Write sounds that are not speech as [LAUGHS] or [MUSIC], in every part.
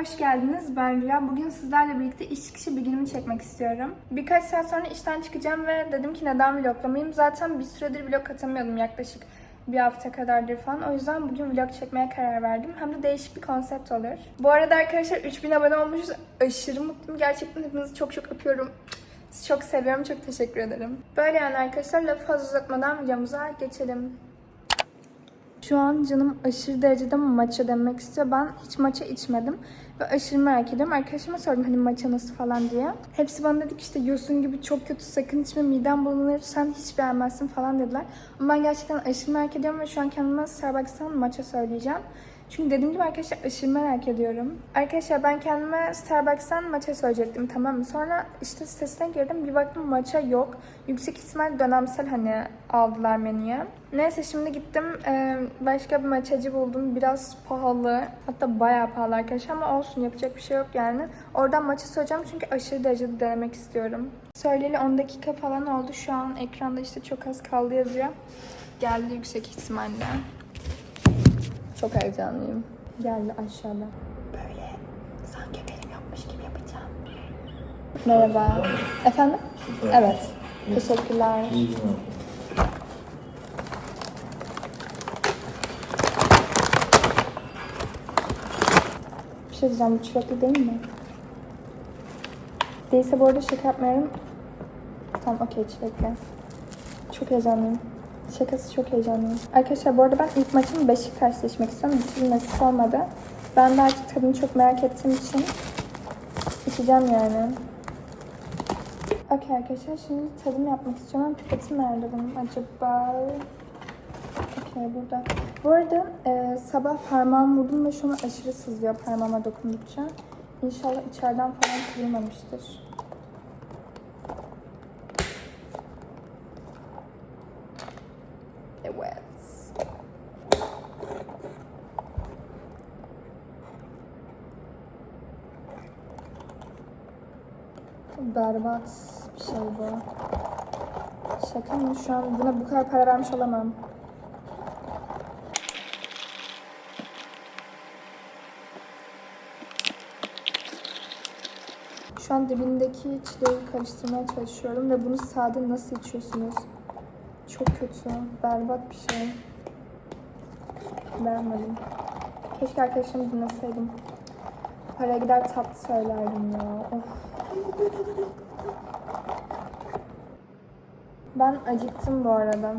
hoş geldiniz. Ben Rüya. Bugün sizlerle birlikte iş çıkışı günümü çekmek istiyorum. Birkaç saat sonra işten çıkacağım ve dedim ki neden vloglamayayım. Zaten bir süredir vlog atamıyordum yaklaşık bir hafta kadardır falan. O yüzden bugün vlog çekmeye karar verdim. Hem de değişik bir konsept olur. Bu arada arkadaşlar 3000 abone olmuşuz. Aşırı mutluyum. Gerçekten hepinizi çok çok öpüyorum. Sizi çok seviyorum. Çok teşekkür ederim. Böyle yani arkadaşlar lafı fazla uzatmadan videomuza geçelim. Şu an canım aşırı derecede maça demek istiyor. Ben hiç maça içmedim ve aşırı merak ediyorum. Arkadaşıma sordum hani maça nasıl falan diye. Hepsi bana dedi ki işte yosun gibi çok kötü sakın içme miden bulanır sen hiç beğenmezsin falan dediler. Ama ben gerçekten aşırı merak ediyorum ve şu an kendime Starbucks'tan maça söyleyeceğim. Çünkü dediğim gibi arkadaşlar aşırı merak ediyorum. Arkadaşlar ben kendime Starbucks'tan maça söyleyecektim tamam mı? Sonra işte sitesine girdim bir baktım maça yok. Yüksek ihtimal dönemsel hani aldılar menüye. Neyse şimdi gittim e, başka bir maçacı buldum. Biraz pahalı. Hatta bayağı pahalı arkadaşlar ama olsun yapacak bir şey yok yani. Oradan maçı söyleyeceğim çünkü aşırı derecede denemek istiyorum. Söyleyeli 10 dakika falan oldu. Şu an ekranda işte çok az kaldı yazıyor. Geldi yüksek ihtimalle. Çok heyecanlıyım. Geldi aşağıda. Böyle sanki benim yapmış gibi yapacağım. Merhaba. Efendim? Evet. Teşekkürler. İyi günler. Bir şey diyeceğim. Bu çilekli değil mi? Değilse bu arada şaka yapmıyorum. Tamam okey çilekli. Çok heyecanlıyım. Şakası çok heyecanlıyım. Arkadaşlar bu arada ben ilk maçımı Beşiktaş'la içmek istiyorum. Bir türlü olmadı. Ben de artık tadını çok merak ettiğim için içeceğim yani. Okey arkadaşlar şimdi tadım yapmak istiyorum. Pipetim nerede benim acaba? Okey burada. Bu arada e, sabah parmağımı vurdum ve şu an aşırı sızlıyor parmağıma dokundukça. İnşallah içeriden falan kırılmamıştır. Evet. Berbat bir şey bu. Şaka mı? Şu an buna bu kadar para vermiş olamam. Şu an dibindeki çileği karıştırmaya çalışıyorum ve bunu sade nasıl içiyorsunuz? Çok kötü, berbat bir şey. Beğenmedim. Keşke arkadaşlarımı dinleseydim. Paraya gider tatlı söylerdim ya. Of. Ben acıktım bu arada.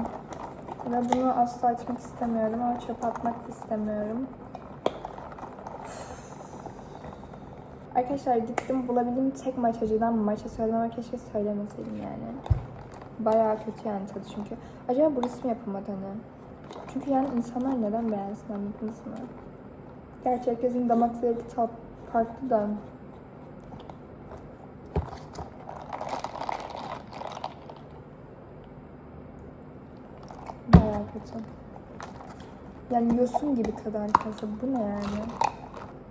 Ve bunu asla içmek istemiyorum ama çöpe atmak istemiyorum. Arkadaşlar gittim bulabildiğim tek maçacıdan maça söylememe keşke söylemeseydim yani. Bayağı kötü yani tadı çünkü. Acaba burası mı yapılmadı hani? Çünkü yani insanlar neden beğensin anladınız mı? Gerçi herkesin damak zevki farklı da. Bayağı kötü. Yani yosun gibi tadı arkadaşlar. Bu ne yani?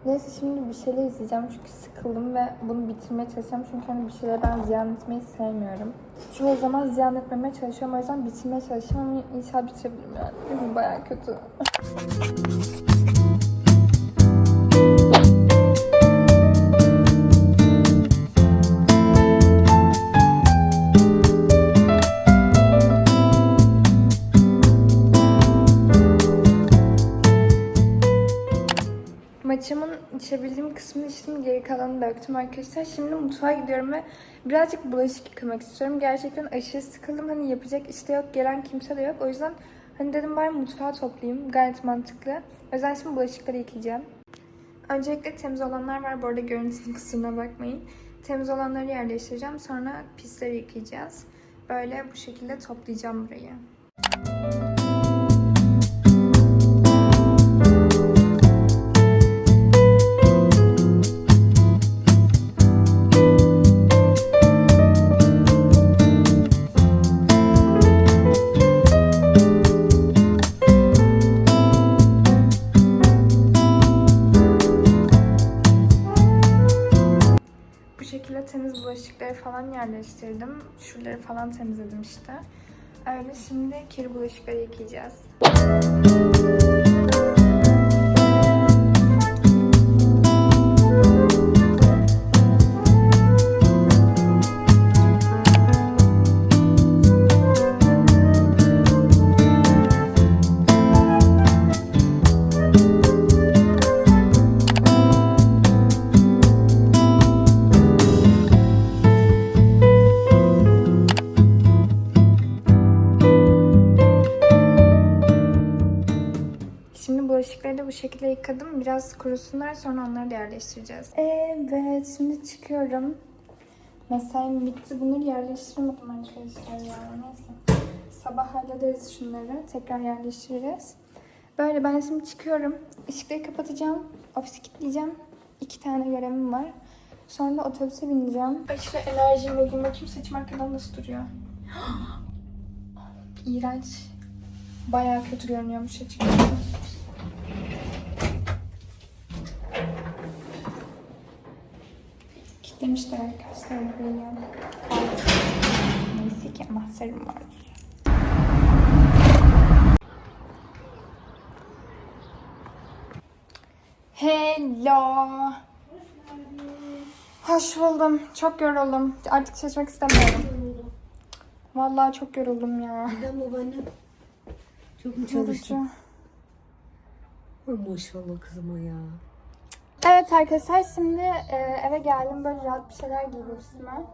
Neyse şimdi bir şeyler izleyeceğim çünkü sıkıldım ve bunu bitirmeye çalışacağım. Çünkü hani bir şeyleri ben ziyan etmeyi sevmiyorum. Çoğu zaman ziyan etmemeye çalışıyorum. O yüzden bitirmeye çalışıyorum ama inşallah bitirebilirim yani. Bayağı kötü. Döktüm arkadaşlar. Şimdi mutfağa gidiyorum ve birazcık bulaşık yıkamak istiyorum. Gerçekten aşırı sıkıldım. Hani yapacak işte yok, gelen kimse de yok. O yüzden hani dedim bari mutfağı toplayayım. Gayet mantıklı. O yüzden şimdi bulaşıkları yıkayacağım. Öncelikle temiz olanlar var. Bu arada görüntünün kusuruna bakmayın. Temiz olanları yerleştireceğim. Sonra pisleri yıkayacağız. Böyle bu şekilde toplayacağım burayı. Bu yerleştirdim. Şuraları falan temizledim işte. Öyle şimdi kiri bulaşıkları yıkayacağız. Şekilde yıkadım. Biraz kurusunlar sonra onları da yerleştireceğiz. Evet şimdi çıkıyorum. Mesaim bitti. Bunları yerleştiremedim arkadaşlar ya. Neyse. Sabah hallederiz şunları. Tekrar yerleştiririz. Böyle ben şimdi çıkıyorum. Işıkları kapatacağım. Ofisi kilitleyeceğim. İki tane görevim var. Sonra da otobüse bineceğim. Aşırı enerjim bugün. Bakayım saçım arkadan nasıl duruyor. [GASPS] İğrenç. Bayağı kötü görünüyormuş açıkçası. Kitlemişler arkadaşlar burayı. Neyse ki mahserim var. Hello. Hoş buldum. Çok yoruldum. Artık çalışmak istemiyorum. Vallahi çok yoruldum ya. Neden babaannem? Çok mu çalıştın? Maşallah kızıma ya. Evet arkadaşlar şimdi e, eve geldim. Böyle rahat bir şeyler giydim üstüme.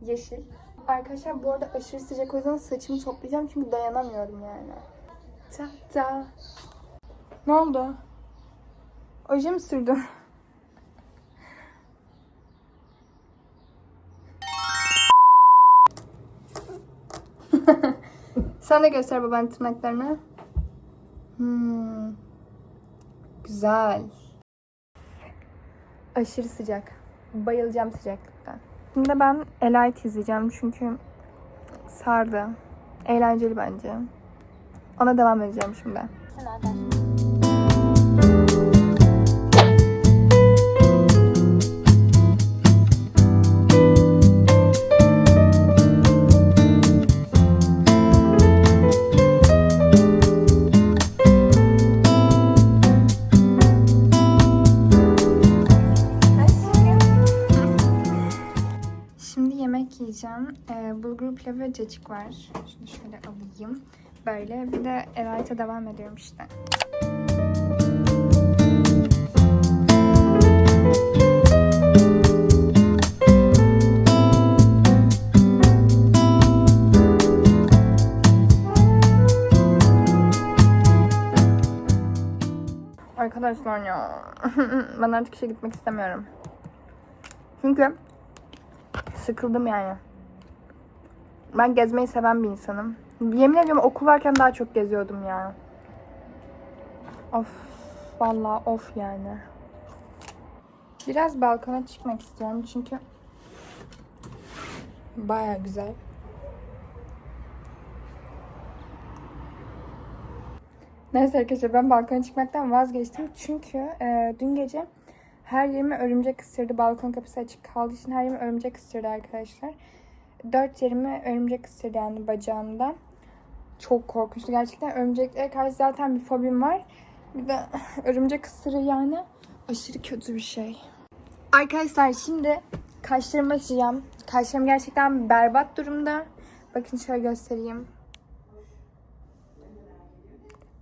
Yeşil. Arkadaşlar bu arada aşırı sıcak o yüzden saçımı toplayacağım çünkü dayanamıyorum yani. Ta ta. Ne oldu? Oje mi sürdün? [LAUGHS] Sen de göster babanın tırnaklarını. Hmm. Güzel. Aşırı sıcak. Bayılacağım sıcaklıktan. Şimdi ben Elite izleyeceğim çünkü sardı. Eğlenceli bence. Ona devam edeceğim şimdi. Cacık var. Şunu şöyle alayım. Böyle. Bir de Elite'e devam ediyorum işte. Arkadaşlar ya. [LAUGHS] ben artık işe gitmek istemiyorum. Çünkü sıkıldım yani. Ben gezmeyi seven bir insanım. Yemin ediyorum okul varken daha çok geziyordum ya. Of. Vallahi of yani. Biraz balkona çıkmak istiyorum çünkü baya güzel. Neyse arkadaşlar ben balkona çıkmaktan vazgeçtim. Çünkü e, dün gece her yerimi örümcek ısırdı. Balkon kapısı açık kaldığı için her yerimi örümcek ısırdı arkadaşlar. Dört yerimi örümcek ısırdı yani bacağımda. Çok korkunçtu. Gerçekten örümceklere karşı zaten bir fobim var. Bir de [LAUGHS] örümcek ısırığı yani aşırı kötü bir şey. Arkadaşlar şimdi kaşlarımı açacağım. Kaşlarım gerçekten berbat durumda. Bakın şöyle göstereyim.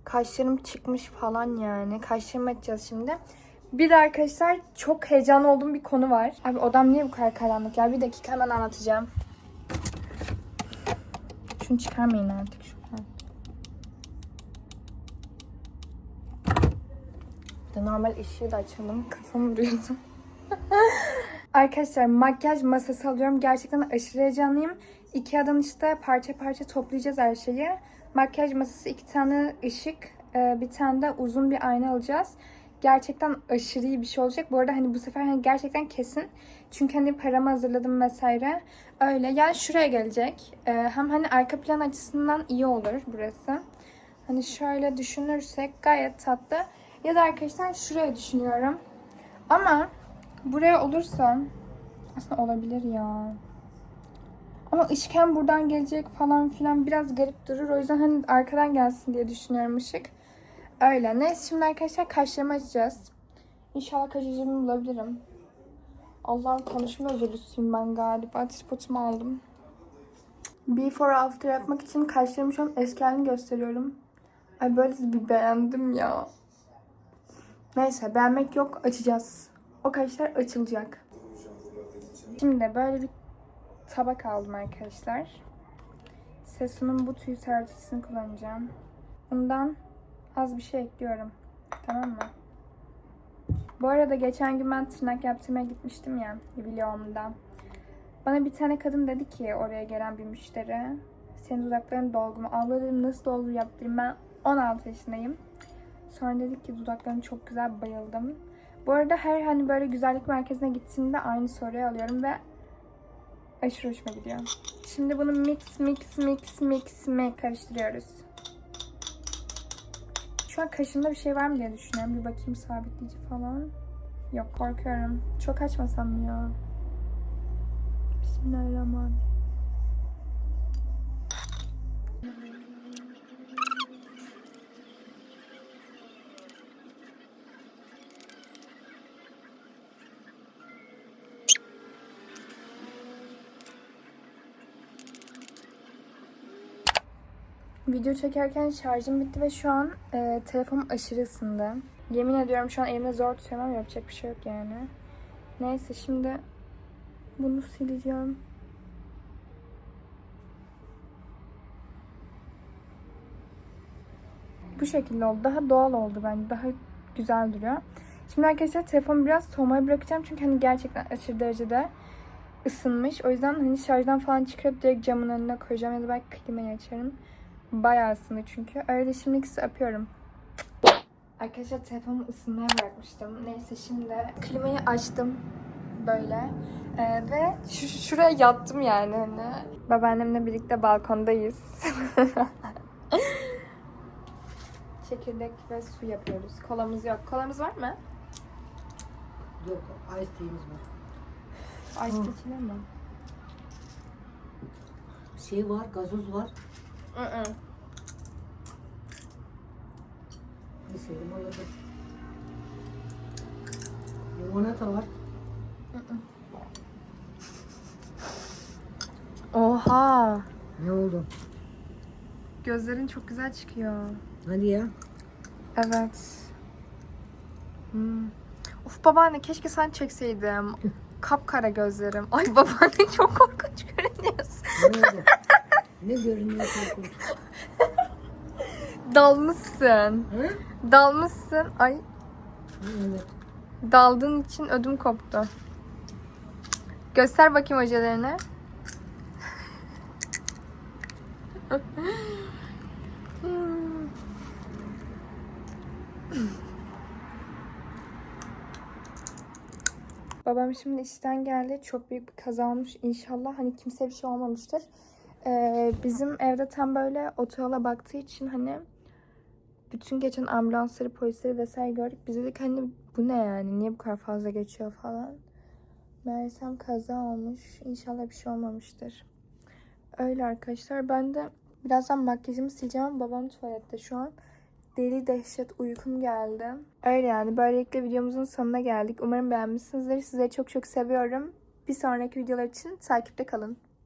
Kaşlarım çıkmış falan yani. Kaşlarımı açacağız şimdi. Bir de arkadaşlar çok heyecanlı olduğum bir konu var. Abi odam niye bu kadar karanlık ya? Bir dakika hemen anlatacağım. Şunu çıkarmayın artık şuradan. De normal ışığı da açalım. Kafamı vuruyordum. [LAUGHS] Arkadaşlar makyaj masası alıyorum. Gerçekten aşırı heyecanlıyım. Ikea'dan işte parça parça toplayacağız her şeyi. Makyaj masası, iki tane ışık, e, bir tane de uzun bir ayna alacağız. Gerçekten aşırı iyi bir şey olacak. Bu arada hani bu sefer hani gerçekten kesin. Çünkü hani paramı hazırladım vesaire. Öyle. Yani şuraya gelecek. E, hem hani arka plan açısından iyi olur burası. Hani şöyle düşünürsek gayet tatlı. Ya da arkadaşlar şuraya düşünüyorum. Ama buraya olursa aslında olabilir ya. Ama ışık hem buradan gelecek falan filan biraz garip durur. O yüzden hani arkadan gelsin diye düşünüyorum ışık. Öyle. Neyse şimdi arkadaşlar kaşlarımı açacağız. İnşallah kaş bulabilirim. Allah'ım konuşma özürlüsüyüm ben galiba. Tripodumu aldım. Before after yapmak için kaşlarımı şu an eski halini gösteriyorum. Ay böyle bir beğendim ya. Neyse beğenmek yok açacağız. O kaşlar açılacak. Şimdi böyle bir tabak aldım arkadaşlar. Sesun'un bu tüy servisini kullanacağım. Bundan az bir şey ekliyorum. Tamam mı? Bu arada geçen gün ben tırnak yaptırmaya gitmiştim ya vlogumda. Bana bir tane kadın dedi ki oraya gelen bir müşteri. Senin dudakların dolgu mu? Abla dedim nasıl dolgu yaptırayım ben 16 yaşındayım. Sonra dedik ki dudakların çok güzel bayıldım. Bu arada her hani böyle güzellik merkezine gittiğimde aynı soruyu alıyorum ve aşırı hoşuma gidiyor. Şimdi bunu mix mix mix mix mix karıştırıyoruz. Şu an kaşımda bir şey var mı diye düşünüyorum. Bir bakayım sabitleyici falan. Yok korkuyorum. Çok açmasam mı ya? Bismillahirrahmanirrahim. Video çekerken şarjım bitti ve şu an e, telefonum aşırı ısındı. Yemin ediyorum şu an elimde zor tutuyorum ama yapacak bir şey yok yani. Neyse şimdi bunu sileceğim. Bu şekilde oldu. Daha doğal oldu bence. Daha güzel duruyor. Şimdi arkadaşlar telefonu biraz soğumaya bırakacağım. Çünkü hani gerçekten aşırı derecede ısınmış. O yüzden hani şarjdan falan çıkarıp direkt camın önüne koyacağım ya da belki klimayı açarım. Bayağı ısındı çünkü. Öyle şimdi size öpüyorum. Arkadaşlar telefonumu ısınmaya bırakmıştım. Neyse şimdi klimayı açtım böyle. Ee, ve şu, şuraya yattım yani hani. Babaannemle birlikte balkondayız. [LAUGHS] Çekirdek ve su yapıyoruz. Kolamız yok. Kolamız var mı? Yok, ice tea'miz var. Ice Hı. içilir mi? Şey var, gazoz var. Hı. Deseydim alırdım. Limonata var. [LAUGHS] Oha! Ne oldu? Gözlerin çok güzel çıkıyor. Hadi ya. Evet. Hmm. Of babaanne keşke sen çekseydim. Kapkara gözlerim. Ay babaanne [LAUGHS] çok korkunç görünüyorsun. Ne oldu? Ne görünüyor korkunç? Dalmışsın. Hı? Dalmışsın. Ay Evet. daldığın için ödüm koptu. Göster bakayım. Hmm. Babam şimdi işten geldi. Çok büyük bir kaza olmuş. İnşallah hani kimse bir şey olmamıştır. Ee, bizim evde tam böyle otoyola baktığı için hani bütün geçen ambulansları, polisleri vesaire gördük. Biz dedik hani bu ne yani? Niye bu kadar fazla geçiyor falan. Meğersem kaza olmuş. İnşallah bir şey olmamıştır. Öyle arkadaşlar. Ben de birazdan makyajımı sileceğim babam tuvalette şu an. Deli dehşet uykum geldi. Öyle yani. Böylelikle videomuzun sonuna geldik. Umarım beğenmişsinizdir. Sizleri çok çok seviyorum. Bir sonraki videolar için takipte kalın.